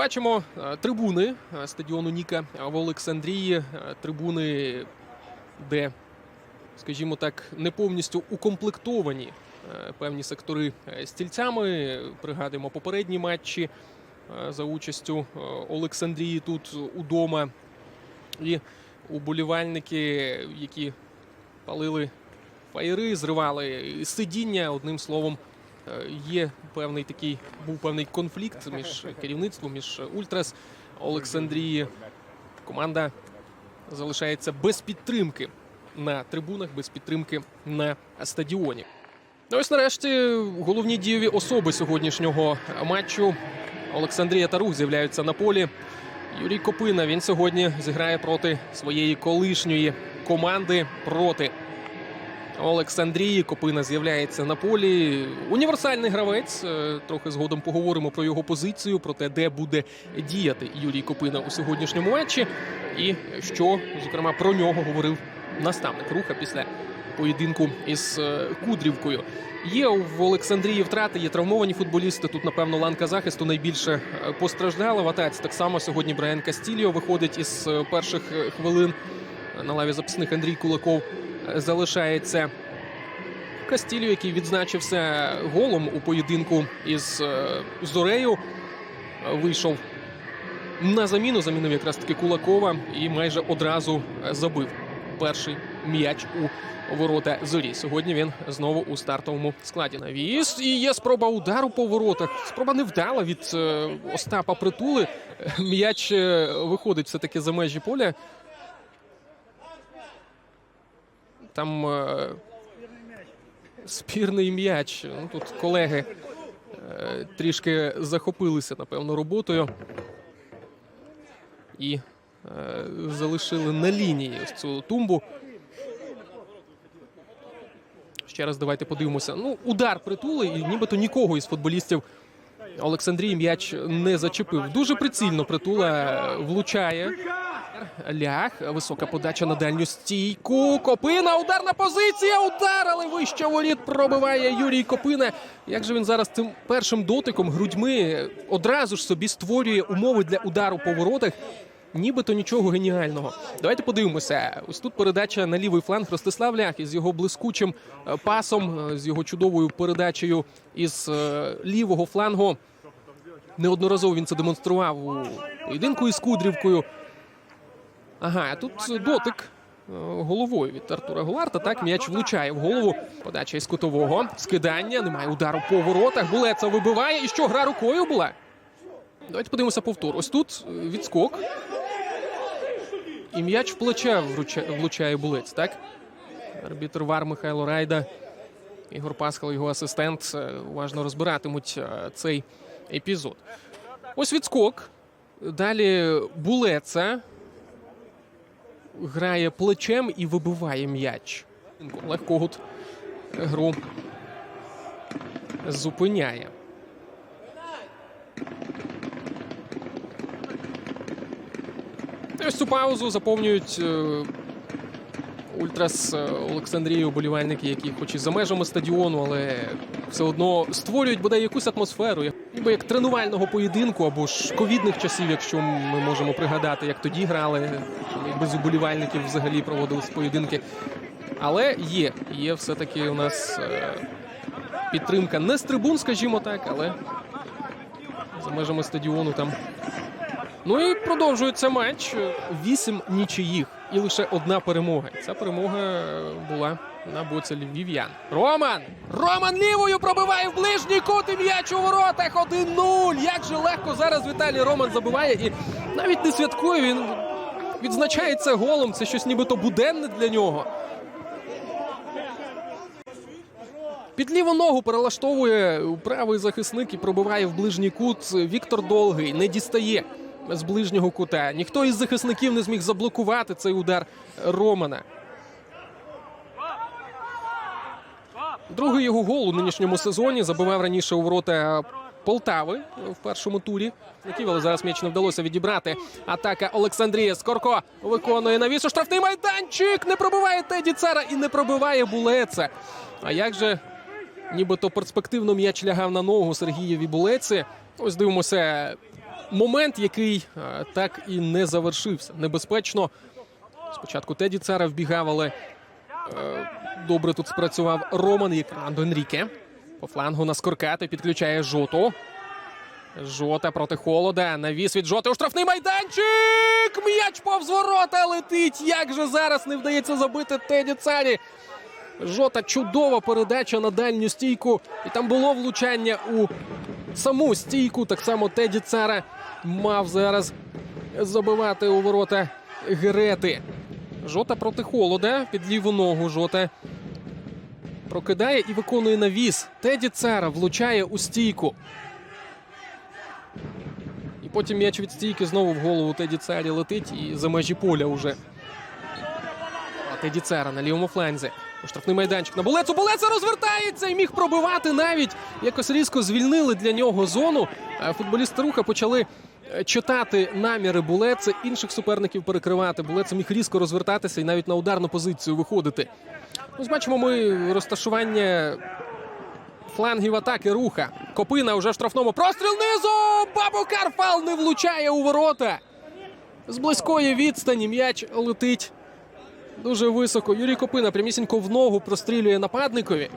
Бачимо е, трибуни е, стадіону Ніка в Олександрії. Е, Трибуни, де, скажімо так, не повністю укомплектовані певні сектори стільцями. Пригадуємо попередні матчі за участю Олександрії тут удома. І уболівальники, які палили фаєри, зривали сидіння. Одним словом, є певний такий, був певний конфлікт між керівництвом, між Ультрас Олександрії. Команда залишається без підтримки на трибунах, без підтримки на стадіоні. Ну, Ось нарешті головні дієві особи сьогоднішнього матчу. Олександрія та Рух з'являються на полі. Юрій Копина він сьогодні зіграє проти своєї колишньої команди проти Олександрії. Копина з'являється на полі. Універсальний гравець. Е, Трохи згодом поговоримо про його позицію, про те, де буде діяти Юрій Копина у сьогоднішньому матчі, і що, зокрема, про нього говорив наставник руха після поєдинку із е, Кудрівкою. Є в Олександрії втрати, є травмовані футболісти. Тут, напевно, ланка захисту найбільше е, постраждала в атаці. Так само сьогодні Брайан Кастільо виходить із перших хвилин. На лаві запасних Андрій Кулаков залишається. Кастільо, який відзначився голом у поєдинку із е, Зорею, вийшов на заміну. Замінив якраз таки Кулакова і майже одразу е, забив перший м'яч у ворота зорі. Сьогодні він знову у стартовому складі. Навіс і є спроба удару по воротах. Спроба невдала від е, Остапа Притули. М'яч виходить все таки за межі поля. Там е, спірний м'яч. Ну, тут колеги е, трішки захопилися, напевно, роботою. І е, залишили на лінії ось цю тумбу. Ще раз давайте подивимося. Ну, удар притули, і нібито нікого із футболістів Олександрії м'яч не зачепив. Дуже прицільно притула влучає. Лях, висока подача на дальню стійку. Копина, ударна позиція. Удар, але вище воріт пробиває Юрій Копина. Як же він зараз цим першим дотиком грудьми одразу ж собі створює умови для удару по воротах. Нібито нічого геніального. Давайте подивимося. Ось тут передача на лівий фланг Ростислав Лях із його блискучим е, пасом, е, з його чудовою передачею із е, лівого флангу. Неодноразово він це демонстрував у поєдинку із Кудрівкою. Ага, а тут дотик е, головою від Артура Гуларта. Так, м'яч влучає в голову. Подача із кутового. Скидання. Немає удару по воротах. Булеца вибиває. І що гра рукою була? Давайте подивимося повтор. Ось тут е, відскок. І м'яч в плече влучає булець, так? Арбітр Вар Михайло Райда. Ігор Пасхал, його асистент, е, уважно розбиратимуть цей епізод. Ось відскок. Далі булеца грає плечем і вибиває м'яч. Легкогут гру зупиняє. Ось цю паузу заповнюють е, Ультрас е, Олександрії уболівальники, які хоч і за межами стадіону, але все одно створюють бодай якусь атмосферу, ніби як тренувального поєдинку або ж ковідних часів, якщо ми можемо пригадати, як тоді грали, без уболівальників взагалі проводились поєдинки. Але є, є все-таки у нас е, підтримка не з трибун, скажімо так, але за межами стадіону там Ну і продовжується матч. Вісім нічиїх і лише одна перемога. Ця перемога е, була на боці львів'ян. Роман! Роман лівою пробиває в ближній кут і м'яч у воротах. 1-0. Як же легко зараз Віталій Роман забиває і навіть не святкує. Він відзначається голом. Це щось нібито буденне для нього. Під ліву ногу перелаштовує правий захисник і пробиває в ближній кут. Віктор Долгий не дістає з ближнього кута. Ніхто із захисників не зміг заблокувати цей удар Романа. Другий його гол у нинішньому сезоні забивав раніше у ворота Полтави в першому турі. Але зараз м'яч не вдалося відібрати. Атака Олександрія Скорко виконує навісу. Штрафний майданчик. Не пробиває Теді Цара і не пробиває Булеце. А як же нібито перспективно м'яч лягав на ногу Сергієві Булеці. Ось дивимося момент, який е, так і не завершився. Небезпечно. Спочатку Теді Цара вбігав, але е, добре тут спрацював Роман і Фернандо Енріке. По флангу на скоркати підключає жоту. Жота проти холода. Навіс від жоти у штрафний майданчик. М'яч повз ворота летить. Як же зараз не вдається забити Теді Царі. Жота чудова передача на дальню стійку. І там було влучання у саму стійку. Так само Теді Цара мав зараз забивати у ворота Герети. Жота проти холода. Під ліву ногу Жота прокидає і виконує навіс. Теді Цара влучає у стійку. І потім м'яч від стійки знову в голову Теді Царі летить і за межі поля уже. А Теді Цера на лівому фланзі. Штрафний майданчик на Булецу. Булеца розвертається і міг пробивати навіть. Якось різко звільнили для нього зону. Футболісти руха почали е, читати наміри Булеце, інших суперників перекривати. Булеца міг різко розвертатися і навіть на ударну позицію виходити. Ось бачимо ми розташування флангів атаки руха. Копина вже в штрафному. Простріл низу! Бабукар Фал не влучає у ворота. З близької відстані м'яч летить дуже високо. Юрій Копина прямісінько в ногу прострілює нападникові.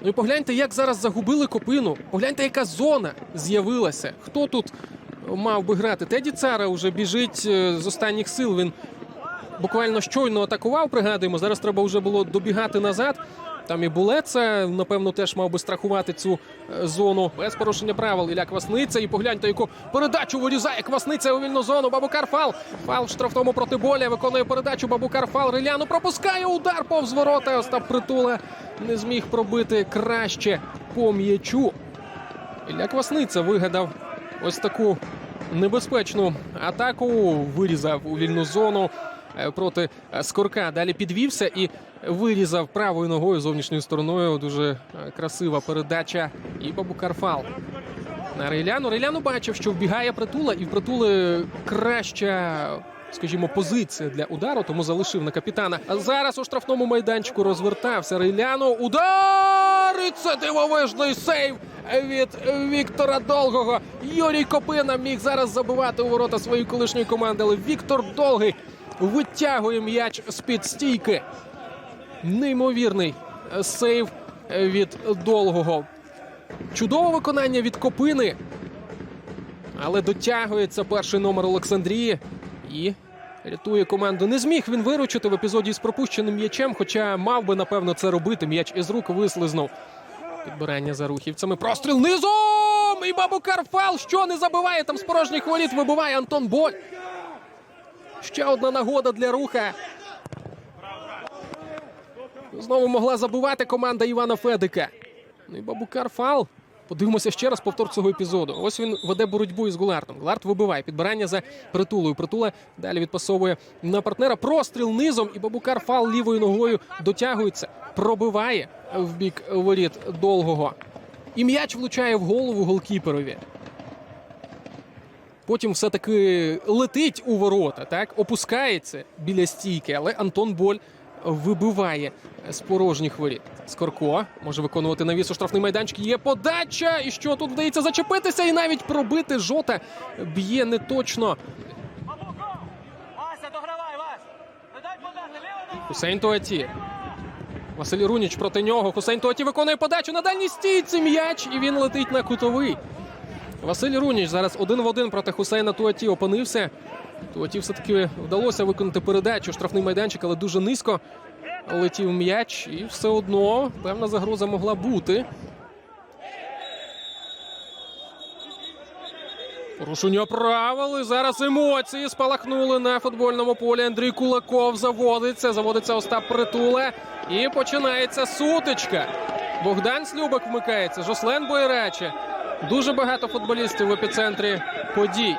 Ну і погляньте, як зараз загубили копину. Погляньте, яка зона з'явилася. Хто тут мав би грати? Теді Цара вже біжить е, з останніх сил. Він буквально щойно атакував. Пригадуємо. Зараз треба вже було добігати назад. Там і Булеца, напевно, теж мав би страхувати цю е, зону без порушення правил. Ілля Квасниця. І погляньте, яку передачу вирізає Квасниця у вільну зону. Бабукар Фал. Фал в штрафному проти боля. Виконує передачу. Бабукар Фал. Риляну пропускає удар повз ворота. Остап Притула не зміг пробити краще по м'ячу. Ілля Квасниця вигадав ось таку небезпечну атаку. Вирізав у вільну зону проти е, Скорка. Далі підвівся і вирізав правою ногою зовнішньою стороною. Дуже е, красива передача. І Бабукар Фал. На Рейляну. Рейляну бачив, що вбігає притула, і в притули краща. Скажімо, позиція для удару, тому залишив на капітана. А зараз у штрафному майданчику розвертався Рейляну. Удар! І це дивовижний сейв від Віктора Долгого. Юрій Копина міг зараз забивати у ворота своєї колишньої команди, але Віктор Долгий витягує м'яч з-під стійки. Неймовірний сейв від Долгого. Чудове виконання від Копини. Але дотягується перший номер Олександрії і рятує команду. Не зміг він виручити в епізоді з пропущеним м'ячем, хоча мав би, напевно, це робити. М'яч із рук вислизнув. Підбирання за рухівцями. Простріл низом! І Бабукар Фал, що не забиває там з порожніх воріт, вибиває Антон Боль. Ще одна нагода для руха. Знову могла забивати команда Івана Федика. Ну і Бабукар Фал. Подивимося ще раз повтор цього епізоду. Ось він веде боротьбу із Гулартом. Гуларт вибиває підбирання за притулою. Притула далі відпасовує на партнера. Простріл низом. І Бабукар Фал лівою ногою дотягується, пробиває в бік воріт довгого. І м'яч влучає в голову голкіперові. Потім все-таки летить у ворота, так опускається біля стійки, але Антон Боль вибиває з порожніх воріт. Скорко може виконувати навіс у штрафний майданчик. Є подача. І що тут вдається зачепитися і навіть пробити жота б'є не точно. Вася, догравай, Вась! Не дай подати, ліва нога! Хусейн Туаті. Василь Руніч проти нього. Хусейн Туаті виконує подачу на дальній стійці. М'яч, і він летить на кутовий. Василь Руніч зараз один в один проти Хусейна Туаті опинився. Туаті все-таки вдалося виконати передачу. Штрафний майданчик, але дуже низько летів м'яч. І все одно певна загроза могла бути. Порушення правил. І зараз емоції спалахнули на футбольному полі. Андрій Кулаков заводиться. Заводиться Остап Притуле. І починається сутичка. Богдан Слюбак вмикається. Жослен Бойраче. Дуже багато футболістів в епіцентрі подій.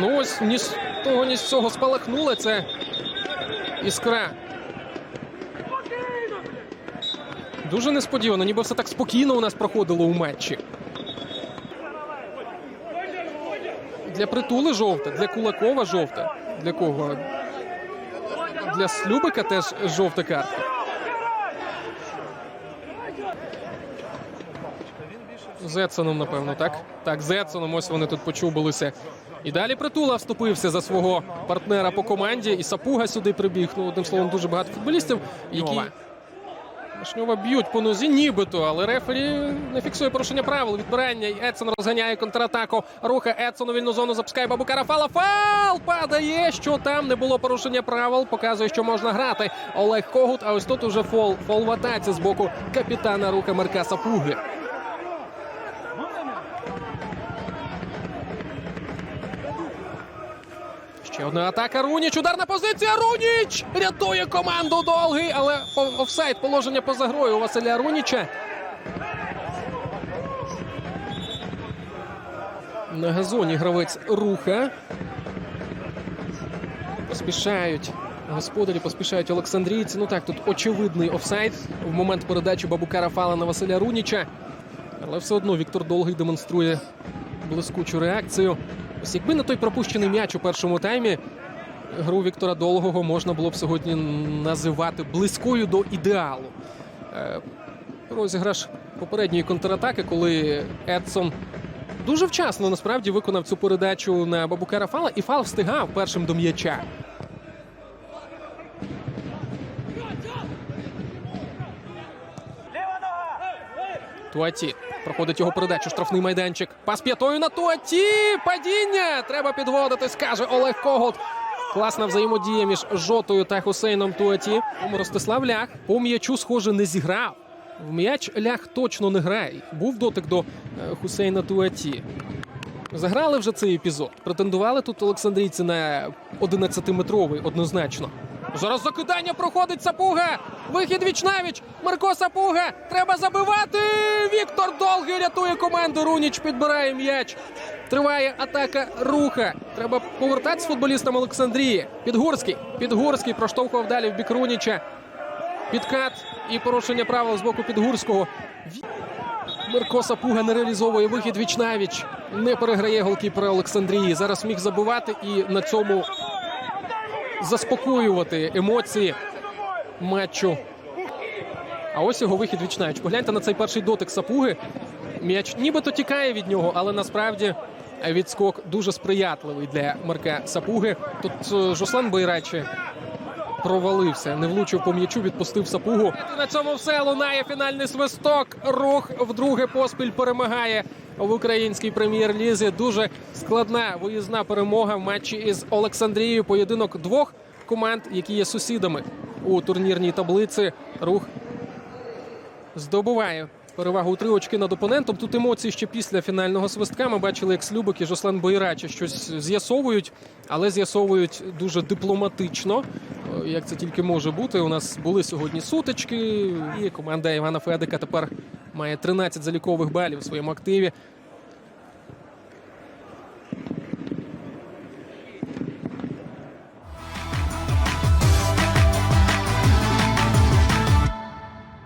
Ну ось ні з того, ні з цього спалахнула це іскра. Дуже несподівано, ніби все так спокійно у нас проходило у матчі. Для притули жовта, для Кулакова жовта. Для кого? Для Слюбика теж жовта картка. З напевно, так? Так, з ось вони тут почубилися. І далі притула вступився за свого партнера по команді. І Сапуга сюди прибіг. Ну, одним словом, дуже багато футболістів, які Шньова б'ють по нозі, нібито, але рефері не фіксує порушення правил. Відбирання. І Едсон розганяє контратаку. Руха Едсон у вільну зону запускає Бабукара. Фала. Фал падає. Що там не було порушення правил. Показує, що можна грати. Олег Когут. А ось тут уже фол. Фол в атаці з боку капітана рука Марка Сапуги. Ще одна атака. Руніч. Ударна позиція. Руніч рятує команду довгий, але офсайд положення поза грою у Василя Руніча. На газоні гравець руха. Поспішають. Господарі поспішають Олександрійці. Ну так, тут очевидний офсайд в момент передачі Бабукара Фала на Василя Руніча. Але все одно Віктор Долгий демонструє блискучу реакцію. Ось якби не той пропущений м'яч у першому таймі, гру Віктора Долгого можна було б сьогодні називати близькою до ідеалу. Е, Розіграш попередньої контратаки, коли Едсон дуже вчасно насправді виконав цю передачу на Бабукара Фала, і Фал встигав першим до м'яча. Туаті проходить його передачу. Штрафний майданчик. Пас п'ятою на Туаті. Падіння. Треба підводити, скаже Олег Когут. Класна взаємодія між Жотою та Хусейном Туаті. Ростислав Лях по м'ячу, схоже, не зіграв. В м'яч Лях точно не грає. Був дотик до е, Хусейна Туаті. Заграли вже цей епізод. Претендували тут Олександрійці на 11-метровий однозначно. Зараз закидання проходить Сапуга. Вихід вічнавіч. Марко Сапуга. Треба забивати. Віктор Долгий рятує команду. Руніч підбирає м'яч. Триває атака руха. Треба повертатися футболістам Олександрії. Підгурський. Підгурський проштовхував далі в бік Руніча. Підкат і порушення правил з боку Підгурського. Мирко Сапуга не реалізовує вихід вічнавіч. Не переграє голкіпера Олександрії. Зараз міг забивати і на цьому заспокоювати емоції матчу. А ось його вихід вічнавіч. Погляньте на цей перший дотик Сапуги. М'яч нібито тікає від нього, але насправді відскок дуже сприятливий для Марка Сапуги. Тут е, Жослан Байрачі провалився, не влучив по м'ячу, відпустив сапугу. На цьому все лунає фінальний свисток. Рух вдруге поспіль перемагає в українській прем'єр-лізі. Дуже складна виїзна перемога в матчі із Олександрією. Поєдинок двох команд, які є сусідами у турнірній таблиці. Рух здобуває перевагу у три очки над опонентом. Тут емоції ще після фінального свистка. Ми бачили, як Слюбик і Жослан Бойрача щось з'ясовують, але з'ясовують дуже дипломатично. Як це тільки може бути. У нас були сьогодні сутички, і команда Івана Федика тепер має 13 залікових балів у своєму активі.